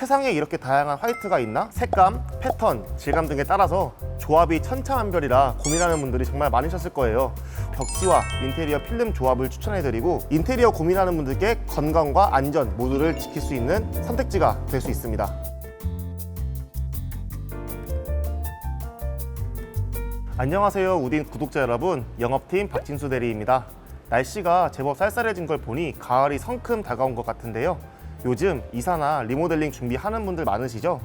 세상에 이렇게 다양한 화이트가 있나? 색감, 패턴, 질감 등에 따라서 조합이 천차만별이라 고민하는 분들이 정말 많으셨을 거예요. 벽지와 인테리어 필름 조합을 추천해드리고 인테리어 고민하는 분들께 건강과 안전 모두를 지킬 수 있는 선택지가 될 수 있습니다. 안녕하세요 우딘 구독자 여러분 영업팀 박진수 대리입니다 날씨가 제법 쌀쌀해진 걸 보니 가을이 성큼 다가온 것 같은데요 요즘 이사나 리모델링 준비하는 분들 많으시죠?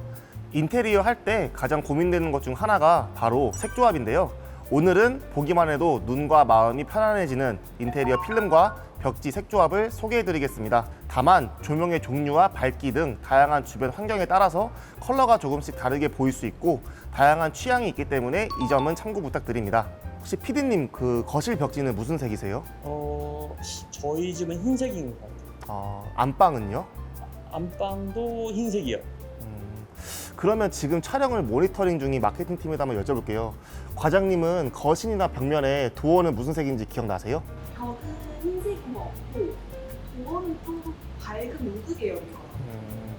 인테리어 할 때 가장 고민되는 것 중 하나가 바로 색조합인데요 오늘은 보기만 해도 눈과 마음이 편안해지는 인테리어 필름과 벽지 색조합을 소개해 드리겠습니다. 다만 조명의 종류와 밝기 등 다양한 주변 환경에 따라서 컬러가 조금씩 다르게 보일 수 있고 다양한 취향이 있기 때문에 이 점은 참고 부탁드립니다. 혹시 피디님 그 거실 벽지는 무슨 색이세요? 어, 저희 집은 흰색인 것 같아요. 어, 안방은요? 안방도 흰색이요. 음, 그러면 지금 촬영을 모니터링 중인 마케팅 팀에다 한번 여쭤볼게요. 과장님은 거실이나 벽면에 도어는 무슨 색인지 기억나세요? 벽은 흰색이 없고 도어는 좀 밝은 우드 계열인 것 같아요. 음,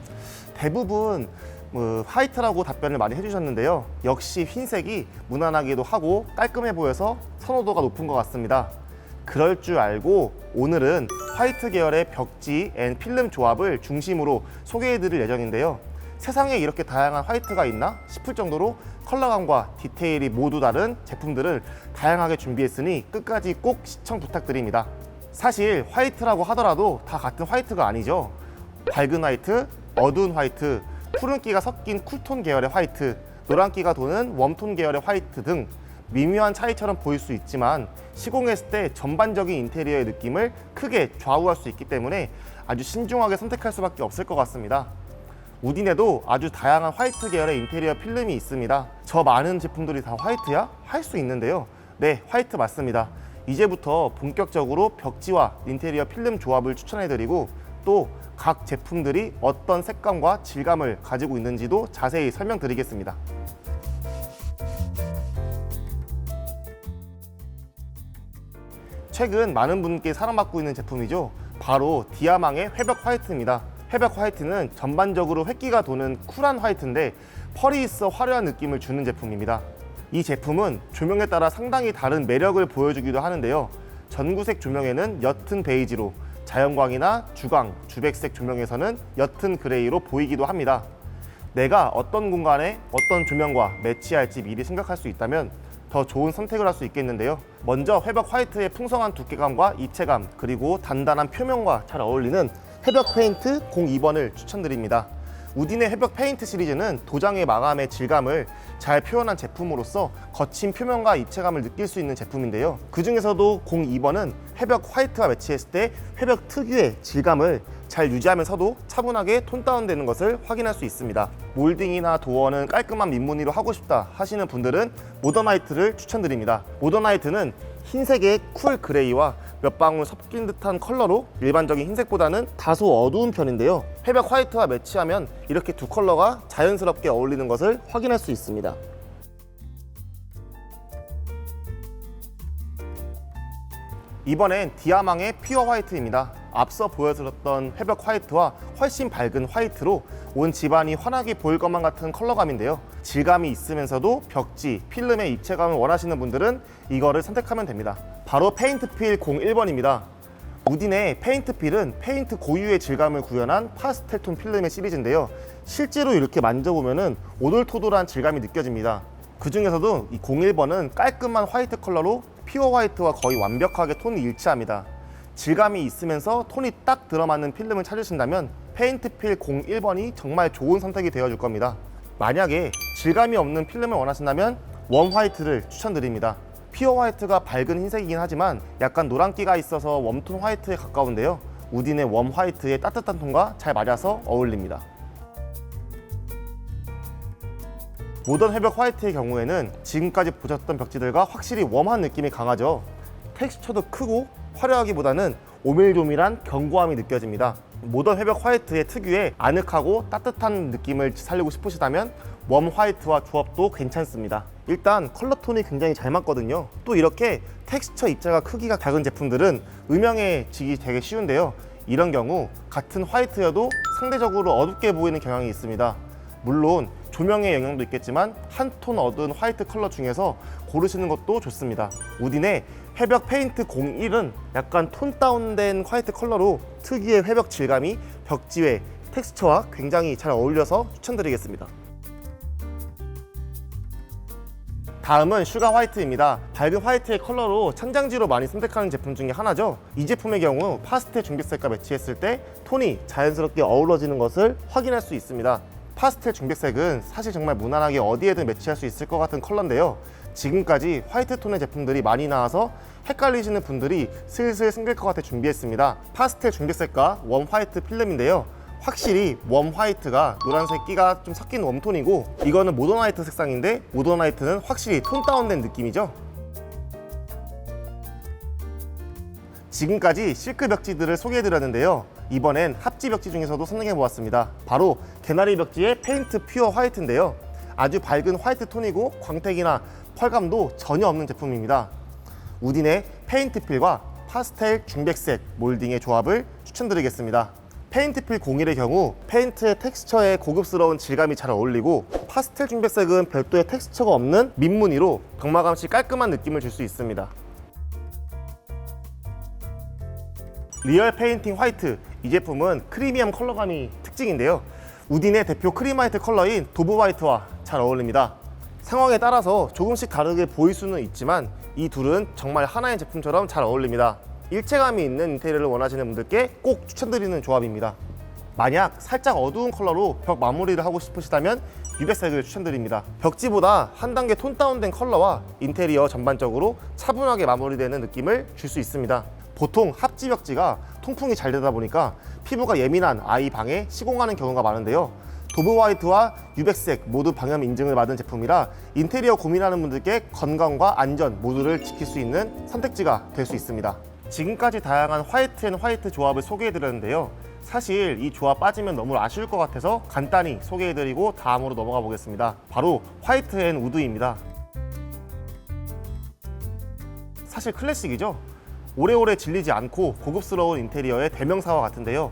대부분 뭐 화이트라고 답변을 많이 해주셨는데요. 역시 흰색이 무난하기도 하고 깔끔해 보여서 선호도가 높은 것 같습니다. 그럴 줄 알고 오늘은 화이트 계열의 벽지 앤 필름 조합을 중심으로 소개해드릴 예정인데요. 세상에 이렇게 다양한 화이트가 있나 싶을 정도로 컬러감과 디테일이 모두 다른 제품들을 다양하게 준비했으니 끝까지 꼭 시청 부탁드립니다. 사실 화이트라고 하더라도 다 같은 화이트가 아니죠. 밝은 화이트, 어두운 화이트, 푸른기가 섞인 쿨톤 계열의 화이트, 노란기가 도는 웜톤 계열의 화이트 등 미묘한 차이처럼 보일 수 있지만 시공했을 때 전반적인 인테리어의 느낌을 크게 좌우할 수 있기 때문에 아주 신중하게 선택할 수밖에 없을 것 같습니다. 우딘에도 아주 다양한 화이트 계열의 인테리어 필름이 있습니다. 저 많은 제품들이 다 화이트야? 할 수 있는데요. 네, 화이트 맞습니다. 이제부터 본격적으로 벽지와 인테리어 필름 조합을 추천해드리고 또 각 제품들이 어떤 색감과 질감을 가지고 있는지도 자세히 설명드리겠습니다. 최근 많은 분께 사랑받고 있는 제품이죠. 바로 디아망의 회벽 화이트입니다. 회벽 화이트는 전반적으로 획기가 도는 쿨한 화이트인데 펄이 있어 화려한 느낌을 주는 제품입니다. 이 제품은 조명에 따라 상당히 다른 매력을 보여주기도 하는데요. 전구색 조명에는 옅은 베이지로, 자연광이나 주광, 주백색 조명에서는 옅은 그레이로 보이기도 합니다. 내가 어떤 공간에 어떤 조명과 매치할지 미리 생각할 수 있다면 더 좋은 선택을 할 수 있겠는데요. 먼저 회벽 화이트의 풍성한 두께감과 입체감 그리고 단단한 표면과 잘 어울리는 회벽 페인트 02번을 추천드립니다. 우딘의 회벽 페인트 시리즈는 도장의 마감의 질감을 잘 표현한 제품으로서 거친 표면과 입체감을 느낄 수 있는 제품인데요. 그 중에서도 02번은 회벽 화이트와 매치했을 때 회벽 특유의 질감을 잘 유지하면서도 차분하게 톤 다운되는 것을 확인할 수 있습니다. 몰딩이나 도어는 깔끔한 민무늬로 하고 싶다 하시는 분들은 모던 화이트를 추천드립니다. 모던 화이트는 흰색의 쿨 그레이와 몇 방울 섞인 듯한 컬러로 일반적인 흰색보다는 다소 어두운 편인데요. 회벽 화이트와 매치하면 이렇게 두 컬러가 자연스럽게 어울리는 것을 확인할 수 있습니다. 이번엔 디아망의 퓨어 화이트입니다. 앞서 보여드렸던 회벽 화이트와 훨씬 밝은 화이트로 온 집안이 환하게 보일 것만 같은 컬러감인데요. 질감이 있으면서도 벽지, 필름의 입체감을 원하시는 분들은 이거를 선택하면 됩니다. 바로 페인트필 01번입니다. 우딘의 페인트필은 페인트 고유의 질감을 구현한 파스텔 톤 필름의 시리즈인데요. 실제로 이렇게 만져보면 오돌토돌한 질감이 느껴집니다. 그 중에서도 이 01번은 깔끔한 화이트 컬러로 피어 화이트와 거의 완벽하게 톤이 일치합니다. 질감이 있으면서 톤이 딱 들어맞는 필름을 찾으신다면 페인트필 01번이 정말 좋은 선택이 되어줄 겁니다. 만약에 질감이 없는 필름을 원하신다면 웜 화이트를 추천드립니다. 피어 화이트가 밝은 흰색이긴 하지만 약간 노란기가 있어서 웜톤 화이트에 가까운데요. 우딘의 웜 화이트의 따뜻한 톤과 잘 맞아서 어울립니다. 모던 회벽 화이트의 경우에는 지금까지 보셨던 벽지들과 확실히 웜한 느낌이 강하죠. 텍스처도 크고 화려하기보다는 오밀조밀한 견고함이 느껴집니다. 모던 회벽 화이트의 특유의 아늑하고 따뜻한 느낌을 살리고 싶으시다면 웜 화이트와 조합도 괜찮습니다. 일단 컬러 톤이 굉장히 잘 맞거든요. 또 이렇게 텍스처 입자가 크기가 작은 제품들은 음영해지기 되게 쉬운데요. 이런 경우 같은 화이트여도 상대적으로 어둡게 보이는 경향이 있습니다. 물론 조명의 영향도 있겠지만 한 톤 어두운 화이트 컬러 중에서 고르시는 것도 좋습니다. 우딘의 회벽 페인트 01은 약간 톤 다운된 화이트 컬러로 특유의 회벽 질감이 벽지에 텍스처와 굉장히 잘 어울려서 추천드리겠습니다. 다음은 슈가 화이트입니다. 밝은 화이트의 컬러로 천장지로 많이 선택하는 제품 중에 하나죠. 이 제품의 경우 파스텔 중백색과 매치했을 때 톤이 자연스럽게 어우러지는 것을 확인할 수 있습니다. 파스텔 중백색은 사실 정말 무난하게 어디에든 매치할 수 있을 것 같은 컬러인데요. 지금까지 화이트 톤의 제품들이 많이 나와서 헷갈리시는 분들이 슬슬 생길 것 같아 준비했습니다. 파스텔 중백색과 웜 화이트 필름인데요. 확실히 웜 화이트가 노란색 끼가 좀 섞인 웜톤이고 이거는 모던 화이트 색상인데 모던 화이트는 확실히 톤 다운된 느낌이죠. 지금까지 실크 벽지들을 소개해드렸는데요. 이번엔 합지 벽지 중에서도 선정해보았습니다. 바로 개나리 벽지의 페인트 퓨어 화이트인데요. 아주 밝은 화이트 톤이고 광택이나 펄감도 전혀 없는 제품입니다. 우딘의 페인트 필과 파스텔 중백색 몰딩의 조합을 추천드리겠습니다. 페인트 필 01의 경우 페인트의 텍스처에 고급스러운 질감이 잘 어울리고 파스텔 중백색은 별도의 텍스처가 없는 민무늬로 경마감씨 깔끔한 느낌을 줄 수 있습니다. 리얼 페인팅 화이트 이 제품은 크리미엄 컬러감이 특징인데요 우딘의 대표 크림 화이트 컬러인 도브 화이트와 잘 어울립니다 상황에 따라서 조금씩 다르게 보일 수는 있지만 이 둘은 정말 하나의 제품처럼 잘 어울립니다 일체감이 있는 인테리어를 원하시는 분들께 꼭 추천드리는 조합입니다 만약 살짝 어두운 컬러로 벽 마무리를 하고 싶으시다면 유백색을 추천드립니다. 벽지보다 한 단계 톤 다운된 컬러와 인테리어 전반적으로 차분하게 마무리되는 느낌을 줄 수 있습니다. 보통 합지 벽지가 통풍이 잘 되다 보니까 피부가 예민한 아이 방에 시공하는 경우가 많은데요. 도브 화이트와 유백색 모두 방염 인증을 받은 제품이라 인테리어 고민하는 분들께 건강과 안전 모두를 지킬 수 있는 선택지가 될 수 있습니다. 지금까지 다양한 화이트 앤 화이트 조합을 소개해드렸는데요. 사실 이 조합 빠지면 너무 아쉬울 것 같아서 간단히 소개해드리고 다음으로 넘어가 보겠습니다. 바로 화이트 앤 우드입니다. 사실 클래식이죠. 오래오래 질리지 않고 고급스러운 인테리어의 대명사와 같은데요.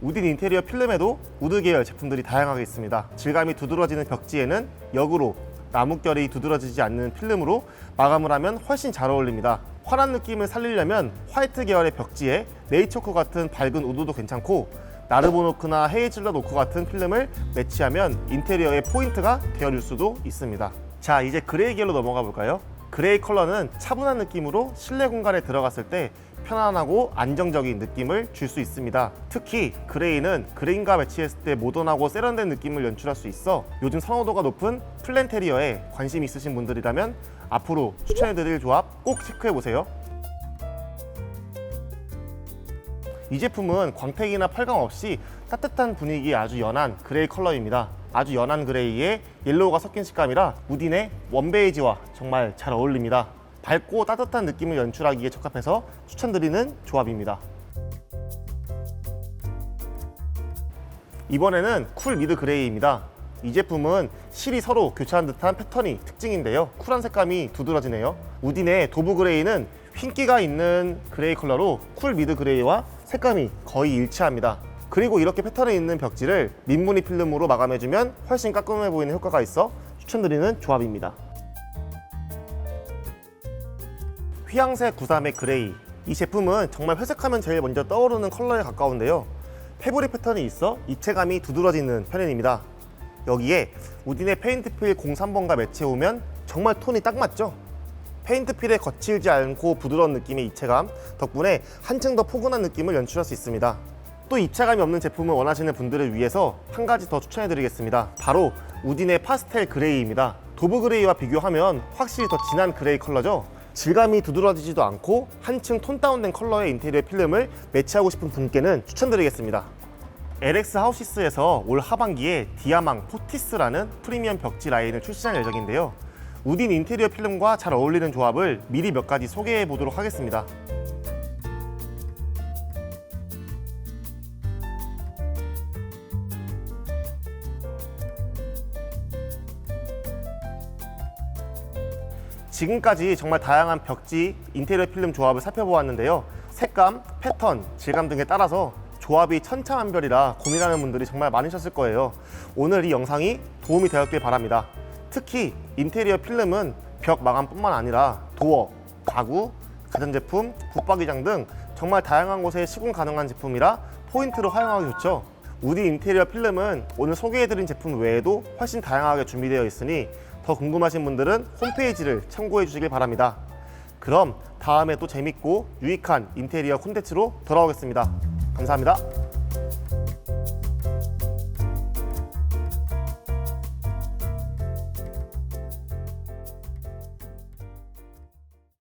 우딘 인테리어 필름에도 우드 계열 제품들이 다양하게 있습니다. 질감이 두드러지는 벽지에는 역으로 나뭇결이 두드러지지 않는 필름으로 마감을 하면 훨씬 잘 어울립니다. 환한 느낌을 살리려면 화이트 계열의 벽지에 네이처코 같은 밝은 우드도 괜찮고 나르보노크나 헤이즐넛 오크 같은 필름을 매치하면 인테리어의 포인트가 되어줄 수도 있습니다. 자, 이제 그레이 계열로 넘어가 볼까요? 그레이 컬러는 차분한 느낌으로 실내 공간에 들어갔을 때 편안하고 안정적인 느낌을 줄 수 있습니다. 특히 그레이는 그레인과 매치했을 때 모던하고 세련된 느낌을 연출할 수 있어 요즘 선호도가 높은 플랜테리어에 관심 있으신 분들이라면 앞으로 추천해드릴 조합 꼭 체크해보세요. 이 제품은 광택이나 펄감 없이 따뜻한 분위기의 아주 연한 그레이 컬러입니다. 아주 연한 그레이에 옐로우가 섞인 식감이라 우딘의 원베이지와 정말 잘 어울립니다. 밝고 따뜻한 느낌을 연출하기에 적합해서 추천드리는 조합입니다. 이번에는 쿨 미드 그레이입니다. 이 제품은 실이 서로 교차한 듯한 패턴이 특징인데요. 쿨한 색감이 두드러지네요. 우딘의 도브 그레이는 흰기가 있는 그레이 컬러로 쿨 미드 그레이와 색감이 거의 일치합니다. 그리고 이렇게 패턴이 있는 벽지를 민무늬 필름으로 마감해주면 훨씬 깔끔해 보이는 효과가 있어 추천드리는 조합입니다. 휘황색 93의 그레이. 이 제품은 정말 회색하면 제일 먼저 떠오르는 컬러에 가까운데요. 페브리 패턴이 있어 입체감이 두드러지는 편입니다. 여기에 우딘의 페인트필 03번과 매치해오면 정말 톤이 딱 맞죠? 페인트필에 거칠지 않고 부드러운 느낌의 입체감 덕분에 한층 더 포근한 느낌을 연출할 수 있습니다. 또 입체감이 없는 제품을 원하시는 분들을 위해서 한 가지 더 추천해드리겠습니다. 바로 우딘의 파스텔 그레이입니다. 도브 그레이와 비교하면 확실히 더 진한 그레이 컬러죠 질감이 두드러지지도 않고 한층 톤 다운된 컬러의 인테리어 필름을 매치하고 싶은 분께는 추천드리겠습니다. LX 하우시스에서 올 하반기에 디아망 포티스라는 프리미엄 벽지 라인을 출시할 예정인데요. 우딘 인테리어 필름과 잘 어울리는 조합을 미리 몇 가지 소개해 보도록 하겠습니다. 지금까지 정말 다양한 벽지, 인테리어 필름 조합을 살펴보았는데요. 색감, 패턴, 질감 등에 따라서 조합이 천차만별이라 고민하는 분들이 정말 많으셨을 거예요. 오늘 이 영상이 도움이 되었길 바랍니다. 특히 인테리어 필름은 벽 마감뿐만 아니라 도어, 가구, 가전제품, 붙박이장 등 정말 다양한 곳에 시공 가능한 제품이라 포인트로 활용하기 좋죠. 우디 인테리어 필름은 오늘 소개해드린 제품 외에도 훨씬 다양하게 준비되어 있으니 더 궁금하신 분들은 홈페이지를 참고해 주시길 바랍니다. 그럼 다음에 또 재밌고 유익한 인테리어 콘텐츠로 돌아오겠습니다. 감사합니다.